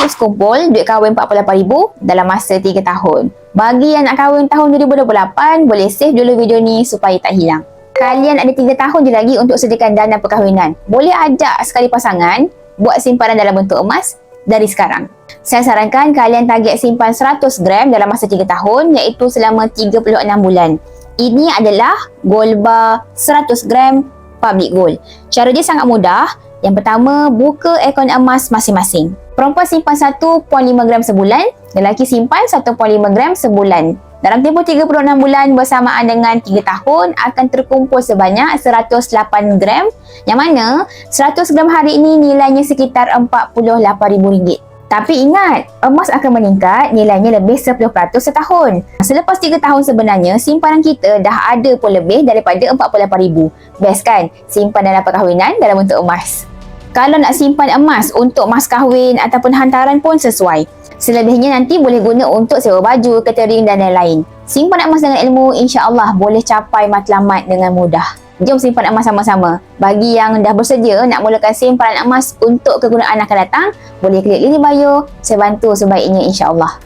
tips kumpul duit kahwin RM48,000 dalam masa 3 tahun. Bagi yang nak kahwin tahun 2028, boleh save dulu video ni supaya tak hilang. Kalian ada 3 tahun je lagi untuk sediakan dana perkahwinan. Boleh ajak sekali pasangan buat simpanan dalam bentuk emas dari sekarang. Saya sarankan kalian target simpan 100 gram dalam masa 3 tahun iaitu selama 36 bulan. Ini adalah gold bar 100 gram public gold. Cara dia sangat mudah. Yang pertama, buka akaun emas masing-masing. Perempuan simpan 1.5 gram sebulan, lelaki simpan 1.5 gram sebulan. Dalam tempoh 36 bulan bersamaan dengan 3 tahun akan terkumpul sebanyak 108 gram yang mana 100 gram hari ini nilainya sekitar RM48,000. Tapi ingat, emas akan meningkat nilainya lebih 10% setahun. Selepas 3 tahun sebenarnya, simpanan kita dah ada pun lebih daripada RM48,000. Best kan? Simpan dana perkahwinan dalam bentuk emas. Kalau nak simpan emas untuk mas kahwin ataupun hantaran pun sesuai. Selebihnya nanti boleh guna untuk sewa baju, catering dan lain-lain. Simpan emas dengan ilmu, insya-Allah boleh capai matlamat dengan mudah. Jom simpan emas sama-sama. Bagi yang dah bersedia nak mulakan simpanan emas untuk kegunaan akan datang, boleh klik link bio. Saya bantu sebaiknya insya-Allah.